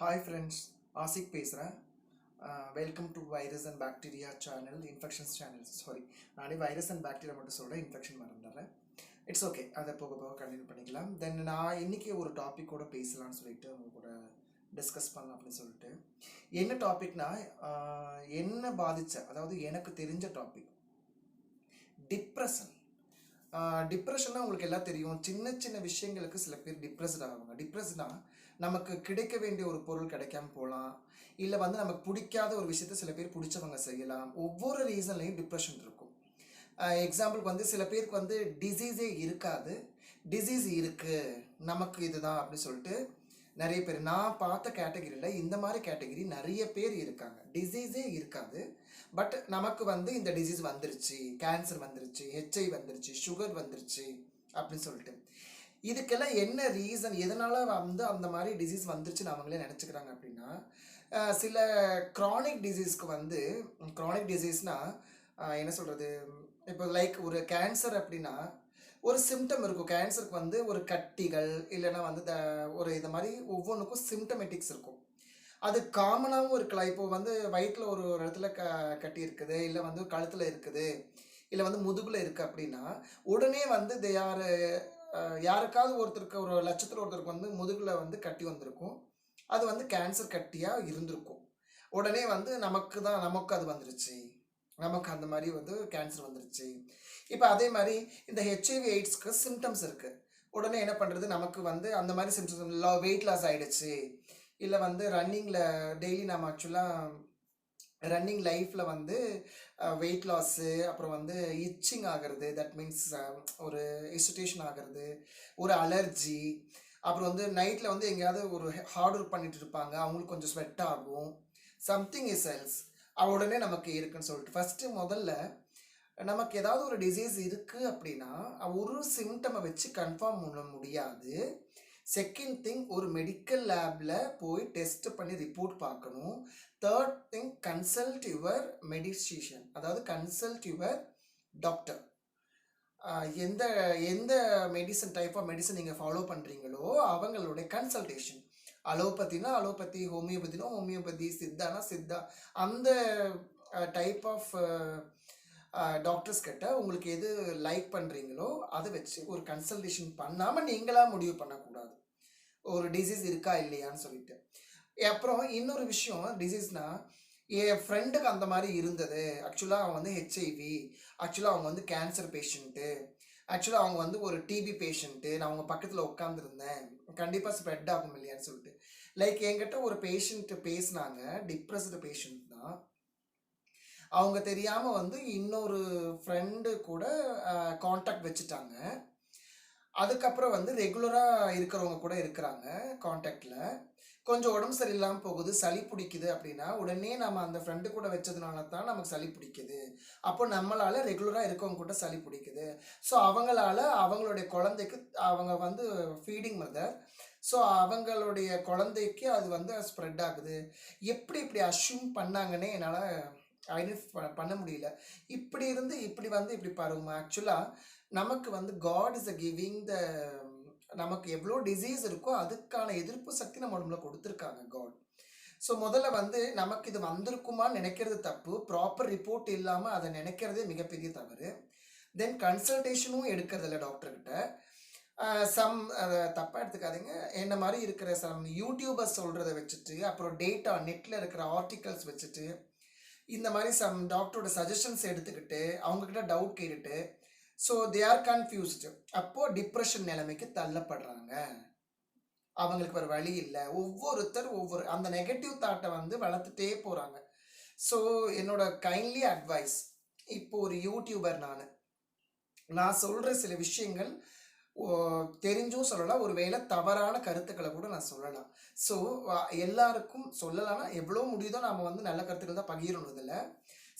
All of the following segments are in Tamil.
ஹாய் ஃப்ரெண்ட்ஸ் ஆசிக் பேசுகிறேன் welcome to virus and bacteria channel infections channel sorry நானே வைரஸ் அண்ட் பாக்டீரியா மட்டும் சொல்கிறேன் இன்ஃபெக்ஷன் மறந்துடுறேன். இட்ஸ் ஓகே அதை போக போக கண்டினியூ பண்ணிக்கலாம். தென் நான் இன்றைக்கி ஒரு டாபிக் கூட பேசலாம்னு சொல்லிட்டு உங்க கூட டிஸ்கஸ் பண்ணலாம் அப்படின்னு சொல்லிட்டு. என்ன டாபிக்னா என்ன பாதித்த அதாவது எனக்கு தெரிஞ்ச டாபிக் டிப்ரெஷன் டிப்ரெஷன்னா உங்களுக்கு எல்லாம் தெரியும். சின்ன சின்ன விஷயங்களுக்கு சில பேர் டிப்ரெஸ்ட் ஆகுவாங்க டிப்ரெஸ்னா நமக்கு கிடைக்க வேண்டிய ஒரு பொருள் கிடைக்காம போகலாம். இல்லை வந்து நமக்கு பிடிக்காத ஒரு விஷயத்த சில பேர் பிடிச்சவங்க செய்யலாம். ஒவ்வொரு ரீசன்லையும் டிப்ரெஷன் இருக்கும். எக்ஸாம்பிளுக்கு வந்து சில பேருக்கு வந்து டிசீஸே இருக்காது. டிசீஸ் இருக்குது நமக்கு இதுதான் அப்படின்னு சொல்லிட்டு நிறைய பேர் நான் பார்த்த கேட்டகரியில் இந்த மாதிரி கேட்டகரி நிறைய பேர் இருக்காங்க. டிசீஸே இருக்காது. பட் நமக்கு வந்து இந்த டிசீஸ் வந்துருச்சு. கேன்சர் வந்துருச்சு. ஹெச்ஐ வந்துருச்சு. சுகர் வந்துருச்சு அப்படின்னு சொல்லிட்டு. இதுக்கெல்லாம் என்ன ரீசன் எதனால வந்து அந்த மாதிரி டிசீஸ் வந்துருச்சுன்னு அவங்களே நினச்சிக்கிறாங்க அப்படின்னா சில க்ரானிக் டிசீஸ்க்கு வந்து க்ரானிக் டிசீஸ்னால் என்ன சொல்கிறது இப்போ லைக் ஒரு கேன்சர் அப்படின்னா ஒரு சிம்டம் இருக்கும். கேன்சருக்கு வந்து ஒரு கட்டிகள் இல்லைன்னா வந்து த ஒரு இது மாதிரி ஒவ்வொன்றுக்கும் சிம்டமேட்டிக்ஸ் இருக்கும். அது காமனாகவும் இருக்கலாம். இப்போ வந்து வயிற்றில் ஒரு ஒரு இடத்துல க கட்டி இருக்குது இல்லை வந்து கழுத்தில் இருக்குது இல்லை வந்து முதுகில் இருக்குது அப்படின்னா உடனே வந்து தே ஆர் யாருக்காவது ஒருத்தருக்கு ஒரு லட்சத்தில் ஒருத்தருக்கு வந்து முதுகில் வந்து கட்டி வந்திருக்கும். அது வந்து கேன்சர் கட்டியாக இருந்திருக்கும். உடனே வந்து நமக்கு தான் நமக்கு அது வந்துருச்சு. நமக்கு அந்த மாதிரி வந்து கேன்சர் வந்துருச்சு. இப்போ அதே மாதிரி இந்த ஹெச்ஐவி எய்ட்ஸ்க்கு சிம்டம்ஸ் இருக்குது உடனே என்ன பண்ணுறது நமக்கு வந்து அந்த மாதிரி சிம்டம்ஸ் வெயிட் லாஸ் ஆகிடுச்சு இல்லை வந்து ரன்னிங்கில் டெய்லி நம்ம ஆக்சுவலாக ரன்னிங் லைஃப்பில் வந்து வெயிட் லாஸு அப்புறம் வந்து இச்சிங் ஆகிறது. தட் மீன்ஸ் ஒரு இசுட்டேஷன் ஆகிறது ஒரு அலர்ஜி அப்புறம் வந்து நைட்டில் வந்து எங்கேயாவது ஒரு ஹார்ட் ஒர்க் பண்ணிட்டு இருப்பாங்க. அவங்களுக்கு கொஞ்சம் ஸ்வெட் ஆகும். சம்திங் இஸ் எல்ஸ் உடனே நமக்கு இருக்குன்னு சொல்லிட்டு. ஃபஸ்ட்டு முதல்ல நமக்கு ஏதாவது ஒரு டிசீஸ் இருக்குது அப்படின்னா ஒரு சிம்டமை வச்சு கன்ஃபார்ம் பண்ண முடியாது. செகண்ட் திங் ஒரு மெடிக்கல் லேபில் போய் டெஸ்ட் பண்ணி ரிப்போர்ட் பார்க்கணும். Third thing consult your physician அதாவது கன்சல்ட் யுவர் டாக்டர் எந்த எந்த மெடிசன் டைப் ஆஃப் மெடிசன் நீங்கள் ஃபாலோ பண்ணுறீங்களோ அவங்களுடைய கன்சல்டேஷன் அலோபதினா அலோபதி ஹோமியோபதினா ஹோமியோபதி சித்தானா சித்தா அந்த டைப் ஆஃப் டாக்டர்ஸ் கிட்ட உங்களுக்கு எது லைக் பண்ணுறீங்களோ அதை வச்சு ஒரு கன்சல்டேஷன் பண்ணாமல் நீங்களாக முடிவு பண்ணக்கூடாது. ஒரு டிசீஸ் இருக்கா இல்லையான்னு சொல்லிட்டு. அப்புறம் இன்னொரு விஷயம் டிசீஸ்னால் என் ஃப்ரெண்டுக்கு அந்த மாதிரி இருந்தது. ஆக்சுவலாக அவங்க வந்து ஹெச்ஐவி ஆக்சுவலாக அவங்க வந்து கேன்சர் பேஷண்ட்டு ஆக்சுவலாக அவங்க வந்து ஒரு டிபி பேஷண்ட்டு நான் அவங்க பக்கத்தில் உட்காந்துருந்தேன் கண்டிப்பாக ஸ்ப்ரெட் ஆகும் இல்லையான்னு சொல்லிட்டு. லைக் என்கிட்ட ஒரு பேஷண்ட்டு பேசினாங்க டிப்ரெஸ்டு பேஷண்ட் அவங்க தெரியாமல் வந்து இன்னொரு ஃப்ரெண்டு கூட காண்டாக்ட் வச்சுட்டாங்க. அதுக்கப்புறம் வந்து ரெகுலராக இருக்கிறவங்க கூட இருக்கிறாங்க காண்டாக்டில் கொஞ்சம் உடம்பு சரியில்லாமல் போகுது சளி பிடிக்குது அப்படின்னா உடனே நம்ம அந்த ஃப்ரெண்டு கூட வச்சதுனால தான் நமக்கு சளி பிடிக்குது. அப்போ நம்மளால் ரெகுலராக இருக்கவங்க கூட சளி பிடிக்குது. ஸோ அவங்களால அவங்களுடைய குழந்தைக்கு அவங்க வந்து ஃபீடிங் மதர் ஸோ அவங்களுடைய குழந்தைக்கு அது வந்து ஸ்ப்ரெட் ஆகுது. எப்படி இப்படி அஷ்யூம் பண்ணாங்கன்னே என்னால் ஐடென்டிஃபை பண்ண முடியல. இப்படி இருந்து இப்படி வந்து இப்படி பாருங்க. ஆக்சுவலாக நமக்கு வந்து god is a giving the நமக்கு எவ்வளோ டிசீஸ் இருக்கோ அதுக்கான எதிர்ப்பு சக்தி நம்ம உடம்புல கொடுத்துருக்காங்க காட் ஸோ முதல்ல வந்து நமக்கு இது வந்திருக்குமான்னு நினைக்கிறது தப்பு. ப்ராப்பர் ரிப்போர்ட் இல்லாமல் அதை நினைக்கிறதே மிகப்பெரிய தவறு. தென் கன்சல்டேஷனும் எடுக்கிறதில்ல டாக்டர்கிட்ட சம் அதை தப்பாக எடுத்துக்காதீங்க. என்ன மாதிரி இருக்கிற சம் யூடியூபர்ஸ் சொல்கிறத வச்சுட்டு அப்புறம் டேட்டா நெட்டில் இருக்கிற ஆர்டிகல்ஸ் வச்சுட்டு இந்த மாதிரி சம் டாக்டரோட சஜஷன்ஸ் எடுத்துக்கிட்டு அவங்கக்கிட்ட டவுட் கேட்டுட்டு ஸோ தே ஆர் கன்ஃபியூஸ்டு அப்போது டிப்ரெஷன் நிலைமைக்கு தள்ளப்படுறாங்க. அவங்களுக்கு ஒரு வழி இல்லை. ஒவ்வொருத்தர் ஒவ்வொரு அந்த நெகட்டிவ் தாட்டை வந்து வளர்த்துட்டே போகிறாங்க ஸோ என்னோட கைண்ட்லி அட்வைஸ் இப்போ ஒரு யூடியூபர் நான். நான் சொல்கிற சில விஷயங்கள் தெரிஞ்சும் சொல்லலாம். ஒரு வேளை தவறான கருத்துக்களை கூட நான் சொல்லலாம். ஸோ எல்லாருக்கும் சொல்லலாம்னா எவ்வளோ முடியுதோ நம்ம வந்து நல்ல கருத்துக்கள் தான் பகிரணும்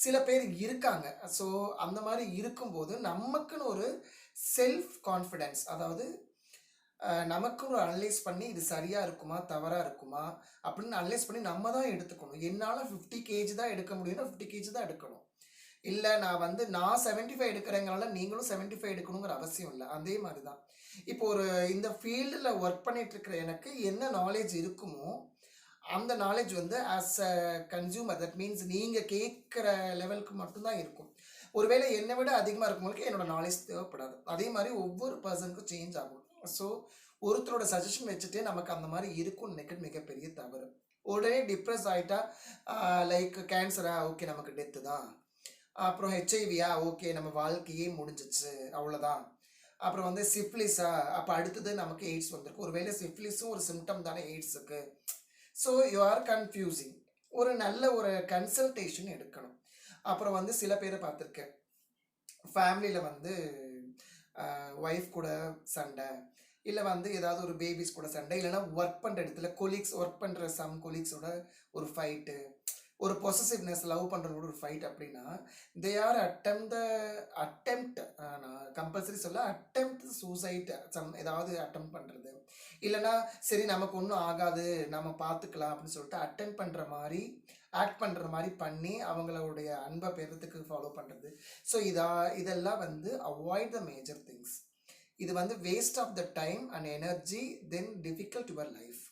சில பேர் இருக்காங்க. ஸோ அந்த மாதிரி இருக்கும்போது நமக்குன்னு ஒரு செல்ஃப் கான்ஃபிடென்ஸ் அதாவது நமக்கு ஒரு அனலைஸ் பண்ணி இது சரியாக இருக்குமா தவறாக இருக்குமா அப்படின்னு அனலைஸ் பண்ணி நம்ம தான் எடுத்துக்கணும். என்னால் ஃபிஃப்டி கேஜி தான் எடுக்க முடியும்னா ஃபிஃப்டி கேஜி தான் எடுக்கணும். இல்லை நான் வந்து நான் செவன்ட்டி ஃபைவ் எடுக்கிறேங்கிறனால நீங்களும் செவன்ட்டி ஃபைவ் எடுக்கணுங்கிற அவசியம் இல்லை. அதே மாதிரி தான் இப்போ ஒரு இந்த ஃபீல்டில் ஒர்க் பண்ணிட்டு இருக்கிற எனக்கு என்ன நாலேஜ் இருக்குமோ அந்த நாலேஜ் வந்து as a consumer that means நீங்கள் கேட்குற லெவலுக்கு மட்டும்தான் இருக்கும். ஒருவேளை என்னை விட அதிகமாக இருக்கவங்களுக்கு என்னோடய நாலேஜ் தேவைப்படாது. அதே மாதிரி ஒவ்வொரு பர்சனுக்கும் சேஞ்ச் ஆகும். ஸோ ஒருத்தரோட சஜஷன் வச்சுட்டே நமக்கு அந்த மாதிரி இருக்கும்னு நினைக்கிறது மிகப்பெரிய தவறு. உடனே டிப்ரெஸ் ஆகிட்டா லைக் கேன்சரா ஓகே நமக்கு டெத்து தான். அப்புறம் ஹெச்ஐவியா ஓகே நம்ம வாழ்க்கையே முடிஞ்சிச்சு அவ்வளோதான் அப்புறம் வந்து சிஃப்லிஸா அப்போ அடுத்தது நமக்கு எய்ட்ஸ் வந்திருக்கு. ஒருவேளை சிஃப்லிஸும் ஒரு சிம்டம் தானே எய்ட்ஸுக்கு ஸோ யூ ஆர் கன்ஃபியூசிங் ஒரு நல்ல ஒரு கன்சல்டேஷன் எடுக்கணும். அப்புறம் வந்து சில பேரை பார்த்துருக்கேன். ஃபேமிலியில் வந்து ஒய்ஃப் கூட சண்டை. இல்லை வந்து ஏதாவது ஒரு பேபிஸ் கூட சண்டை. இல்லைன்னா ஒர்க் பண்ணுற இடத்துல கொலீக்ஸ் ஒர்க் பண்ணுற சம் கொலீக்ஸோட ஒரு ஃபைட்டு ஒரு பொசசிவ்னஸ் லவ் பண்ணுறவங்களோட ஒரு ஃபைட் அப்படின்னா they are attempt the attempt நான் கம்பல்சரி சொல்ல அட்டெம்ப்ட் சூசைட் சம் ஏதாவது அட்டம் பண்ணுறது இல்லைன்னா சரி நமக்கு ஒன்றும் ஆகாது நம்ம பார்த்துக்கலாம் அப்படின்னு சொல்லிட்டு அட்டன் பண்ணுற மாதிரி ஆக்ட் பண்ணுற மாதிரி பண்ணி அவங்களுடைய அன்பை பெறத்துக்கு ஃபாலோ பண்ணுறது ஸோ இதா இதெல்லாம் வந்து அவாய்ட் த மேஜர் திங்ஸ் இது வந்து waste of the time and energy then difficult your life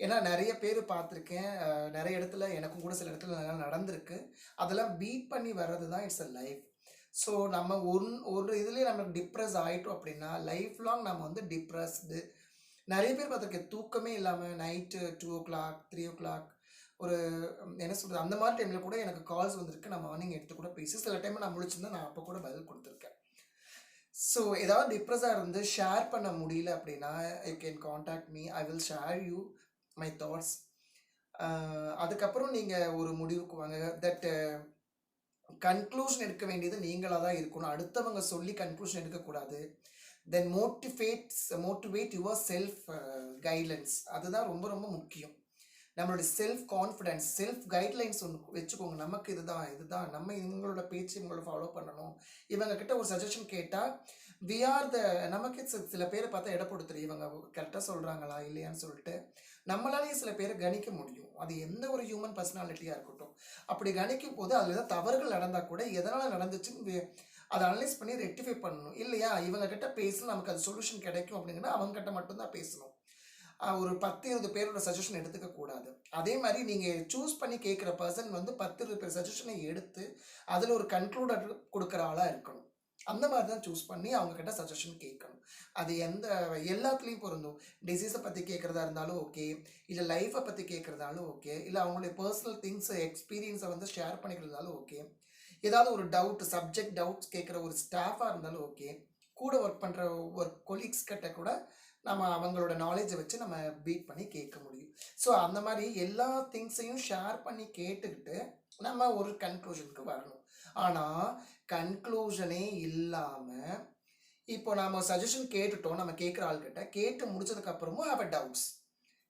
ஏன்னா நிறைய பேர் பார்த்துருக்கேன். நிறைய இடத்துல எனக்கும் கூட சில இடத்துல நல்லா நடந்திருக்கு. அதெல்லாம் பீட் பண்ணி வர்றது தான் இட்ஸ் அ லைஃப் ஸோ நம்ம ஒன் ஒரு இதுலேயே நம்ம டிப்ரெஸ் ஆகிட்டோம் அப்படின்னா லைஃப் லாங் நம்ம வந்து டிப்ரெஸ்டு நிறைய பேர் பார்த்துருக்கேன் தூக்கமே இல்லாமல் night two o'clock three o'clock ஒரு என்ன சொல்கிறது அந்த மாதிரி டைமில் கூட எனக்கு கால்ஸ் வந்திருக்கு. நான் மார்னிங் எடுத்து கூட பேசி சில டைம் நான் முழிச்சிருந்தா நான் அப்போ கூட பதில் கொடுத்துருக்கேன். ஸோ ஏதாவது டிப்ரெஸாக இருந்து ஷேர் பண்ண முடியல அப்படின்னா I can contact me I will share you my thoughts அதுக்கப்புறம் நீங்கள் ஒரு முடிவுக்கு வாங்க. தட் கன்க்ளூஷன் uh, எடுக்க வேண்டியது நீங்களாக தான் இருக்கணும். அடுத்தவங்க சொல்லி கன்க்ளூஷன் எடுக்கக்கூடாது. Then motivates motivate yourself guidelines அதுதான் ரொம்ப ரொம்ப முக்கியம். நம்மளுடைய செல்ஃப் கான்ஃபிடென்ஸ் செல்ஃப் கைட்லைன்ஸ் ஒன்று வச்சுக்கோங்க. நமக்கு இதுதான் இதுதான். நம்ம இவங்களோட பேச்சு இவங்களோட ஃபாலோ பண்ணணும். இவங்க கிட்ட ஒரு சஜஷன் கேட்டால் வி ஆர் த நமக்கு சில பேரை பார்த்தா இட கொடுத்துரு. இவங்க கரெக்டாக சொல்கிறாங்களா இல்லையான்னு சொல்லிட்டு நம்மளாலேயே சில பேரை கணிக்க முடியும். அது எந்த ஒரு ஹியூமன் பர்சனாலிட்டியாக இருக்கட்டும். அப்படி கணிக்கும் போது அதில் ஏதாவது தவறுகள் நடந்தால் கூட எதனால் நடந்துச்சுன்னு வே- அதை அனலைஸ் பண்ணி ரெக்டிஃபை பண்ணணும். இல்லையா? இவங்க கிட்ட பேசணும் நமக்கு அது சொல்யூஷன் கிடைக்கும் அப்படிங்கன்னா அவங்க கிட்ட மட்டும்தான் பேசணும். ஒரு பத்து இருபது பேரோட சஜஷன் எடுத்துக்க கூடாது. அதே மாதிரி நீங்கள் சூஸ் பண்ணி கேட்குற பர்சன் வந்து பத்து இருபது பேர் சஜஷனை எடுத்து அதில் ஒரு கன்க்ளூடர் கொடுக்குற ஆளாக இருக்கணும். அந்த மாதிரி தான் சூஸ் பண்ணி அவங்கக்கிட்ட சஜஷன் கேட்கணும். அது எந்த எல்லாத்துலேயும் பொருந்தும். டிசீஸை பற்றி கேட்குறதா இருந்தாலும் ஓகே இல்லை லைஃப்பை பற்றி கேட்குறதாலும் ஓகே இல்லை அவங்களுடைய பர்சனல் திங்ஸ் எக்ஸ்பீரியன்ஸை வந்து ஷேர் பண்ணிக்கிறதாலும் ஓகே ஏதாவது ஒரு டவுட் சப்ஜெக்ட் டவுட்ஸ் கேட்குற ஒரு ஸ்டாஃபாக இருந்தாலும் ஓகே கூட ஒர்க் பண்ணுற ஒரு கொலீக்ஸ் கிட்ட கூட நம்ம அவங்களோட நாலேஜை வச்சு நம்ம பீட் பண்ணி கேட்க முடியும். ஸோ அந்த மாதிரி எல்லா திங்ஸையும் ஷேர் பண்ணி கேட்டுக்கிட்டு நம்ம ஒரு கன்க்ளூஷனுக்கு வரணும். ஆனால் கன்க்ளூஷனே இல்லாமல் இப்போ நாம் சஜஷன் கேட்டுட்டோம் நம்ம கேட்குற ஆள்கிட்ட கேட்டு முடிச்சதுக்கப்புறமும் ஹாவ் அ டவுட்ஸ்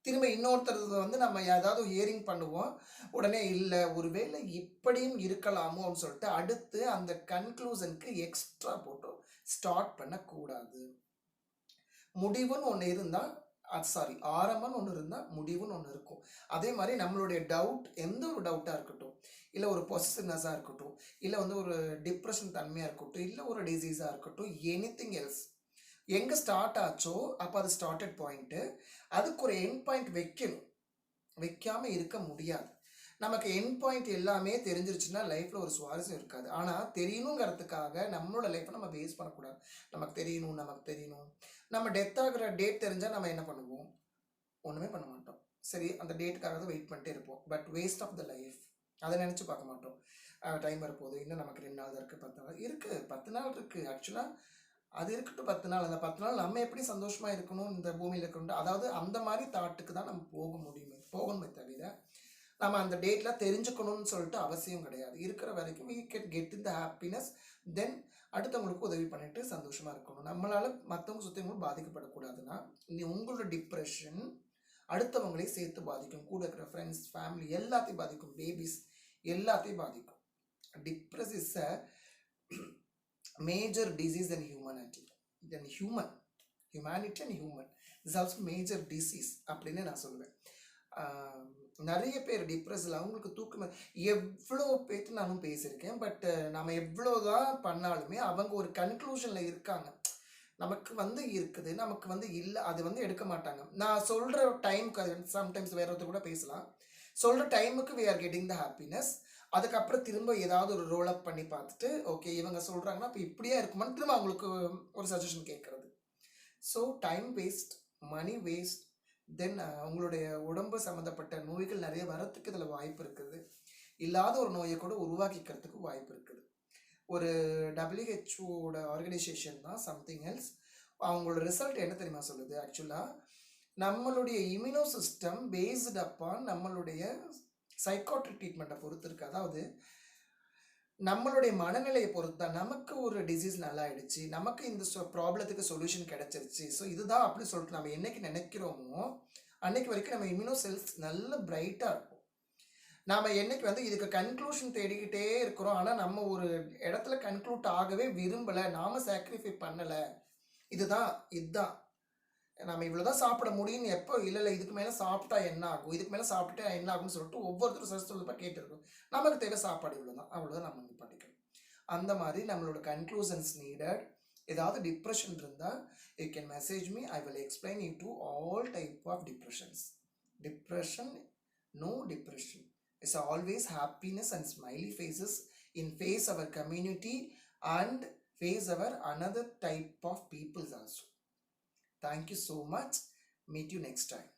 திரும்ப இன்னொருத்தர் வந்து நம்ம ஏதாவது ஹியரிங் பண்ணுவோம் உடனே இல்லை ஒருவேளை இப்படியும் இருக்கலாமோ அப்படின்னு சொல்லிட்டு அடுத்து அந்த கன்க்ளூஷனுக்கு எக்ஸ்ட்ரா போட்டு ஸ்டார்ட் பண்ணக்கூடாது. முடிவுன்னு ஒன்று இருந்தால் சாரி ஆரம்பம்னு ஒன்று இருந்தால் முடிவுன்னு ஒன்று இருக்கும். அதே மாதிரி நம்மளுடைய டவுட் எந்த ஒரு டவுட்டாக இருக்கட்டும் இல்லை ஒரு பொசிட்டிவ்னஸாக இருக்கட்டும் இல்லை வந்து ஒரு டிப்ரெஷன் தன்மையாக இருக்கட்டும் இல்லை ஒரு டிசீஸாக இருக்கட்டும் எனி திங் எல்ஸ் எங்கே ஸ்டார்ட் ஆச்சோ அப்போ அது ஸ்டார்டட் பாயிண்ட்டு அதுக்கு ஒரு எண்ட் பாயிண்ட் வைக்கணும். வைக்காமல் இருக்க முடியாது. நமக்கு என் பாயிண்ட் எல்லாமே தெரிஞ்சிருச்சுன்னா லைஃப்பில் ஒரு சுவாரஸ்யம் இருக்காது. ஆனால் தெரியணுங்கிறதுக்காக நம்மளோட லைஃப்பை நம்ம பேஸ் பண்ணக்கூடாது. நமக்கு தெரியணும் நமக்கு தெரியணும். நம்ம டெத் ஆகிற டேட் தெரிஞ்சால் நம்ம என்ன பண்ணுவோம்? ஒன்றுமே பண்ண மாட்டோம். சரி அந்த டேட்டுக்காக தான் வெயிட் பண்ணிட்டே இருப்போம். But waste of the life அதை நினச்சி பார்க்க மாட்டோம். டைம் வரப்போகுது. இன்னும் நமக்கு ரெண்டு நாள் தான் இருக்குது பத்து நாள். இருக்குது பத்து நாள் இருக்குது ஆக்சுவலாக அது இருக்கட்டும் பத்து நாள். அந்த பத்து நாள் நம்ம எப்படி சந்தோஷமாக இருக்கணும்? இந்த பூமியில் இருக்கணும்? அதாவது அந்த மாதிரி தாட்டுக்கு தான் நம்ம போக முடியுமே போகணுமே தவிர நம்ம அந்த டேட்டில் தெரிஞ்சுக்கணும்னு சொல்லிட்டு அவசியம் கிடையாது. இருக்கிற வரைக்கும் வி கேன் கெட் இந்த ஹாப்பினஸ் தென் அடுத்தவங்களுக்கு உதவி பண்ணிட்டு சந்தோஷமாக இருக்கணும். நம்மளால் மற்றவங்க சுற்றவங்களும் பாதிக்கப்படக்கூடாதுன்னா நீ உங்களோட டிப்ரெஷன் அடுத்தவங்களையும் சேர்த்து பாதிக்கும். கூட இருக்கிற ஃப்ரெண்ட்ஸ் ஃபேமிலி எல்லாத்தையும் பாதிக்கும். பேபிஸ் எல்லாத்தையும் பாதிக்கும். Depress is a major disease and humanity then human humanity and human is also major disease அப்படின்னு நான் சொல்லுவேன். நிறைய பேர் டிப்ரெஸில் அவங்களுக்கு தூக்கம் எவ்வளோ பேர்த்து நானும் பேசியிருக்கேன் பட் நம்ம எவ்வளோ தான் பண்ணாலுமே அவங்க ஒரு கன்க்ளூஷனில் இருக்காங்க. நமக்கு வந்து இருக்குது நமக்கு வந்து இல்லை அது வந்து எடுக்க மாட்டாங்க. நான் சொல்கிற டைமுக்கு சம்டைம்ஸ் வேற ஒருத்தர் கூட பேசலாம். சொல்கிற டைமுக்கு we are getting the happiness அதுக்கப்புறம் திரும்ப ஏதாவது ஒரு ரோல் அப் பண்ணி பார்த்துட்டு ஓகே இவங்க சொல்கிறாங்கன்னா இப்போ இப்படியே இருக்குமான்னு திரும்ப அவங்களுக்கு ஒரு சஜஷன் கேட்குறது. So time waste money waste then அவங்களுடைய உடம்பு சம்மந்தப்பட்ட நோய்கள் நிறைய வரத்துக்கு இதில் வாய்ப்பு இருக்குது. இல்லாத ஒரு நோயை கூட உருவாக்கிக்கிறதுக்கு வாய்ப்பு இருக்குது. ஒரு டபிள்யூஹெச்ஓட ஆர்கனைசேஷன் தான் சம்திங் எல்ஸ் அவங்களோட ரிசல்ட் என்ன தெரியுமா சொல்லுது? ஆக்சுவலாக நம்மளுடைய இம்யூனோ சிஸ்டம் பேஸ்டு அப்பான் நம்மளுடைய சைக்காட்ரிக் ட்ரீட்மெண்ட்டை பொறுத்து இருக்குது அதாவது நம்மளுடைய மனநிலையை பொறுத்து தான் நமக்கு ஒரு டிசீஸ் நல்லா ஆயிடுச்சு நமக்கு இந்த ப்ராப்ளத்துக்கு சொல்யூஷன் கிடைச்சிருச்சு. ஸோ இதுதான் அப்படி சொல்லிட்டு நம்ம என்னைக்கு நினைக்கிறோமோ அன்னைக்கு வரைக்கும் நம்ம இம்யூனோ செல்ஸ் நல்ல பிரைட்டாக இருக்கும் நாம் என்னைக்கு வந்து இதுக்கு கன்க்ளூஷன் தேடிக்கிட்டே இருக்கிறோம். ஆனால் நம்ம ஒரு இடத்துல கன்க்ளூட் ஆகவே விரும்பலை நாம் சாக்ரிஃபை பண்ணலை. இதுதான் இதுதான். நம்ம இவ்வளோதான் சாப்பிட முடியும்னு எப்போ? இல்லை இல்லை இதுக்கு மேலே சாப்பிட்டா என்ன ஆகும்? இதுக்கு மேலே சாப்பிட்டா என்ன ஆகும்னு சொல்லிட்டு ஒவ்வொருத்தரும் சரி சொல்லப்பா கேட்டிருக்கோம். நமக்கு தேவை சாப்பாடு இவ்வளோதான் அவ்வளோதான் நம்ம பண்ணிக்கணும். அந்த மாதிரி நம்மளோட கன்க்ளூஷன்ஸ் நீடட் ஏதாவது டிப்ரெஷன் இருந்தால் you can message me I will explain you to all type of depressions depression no depression it's always happiness and smiley faces in face our community and face our another type of peoples also Thank you so much. Meet you next time.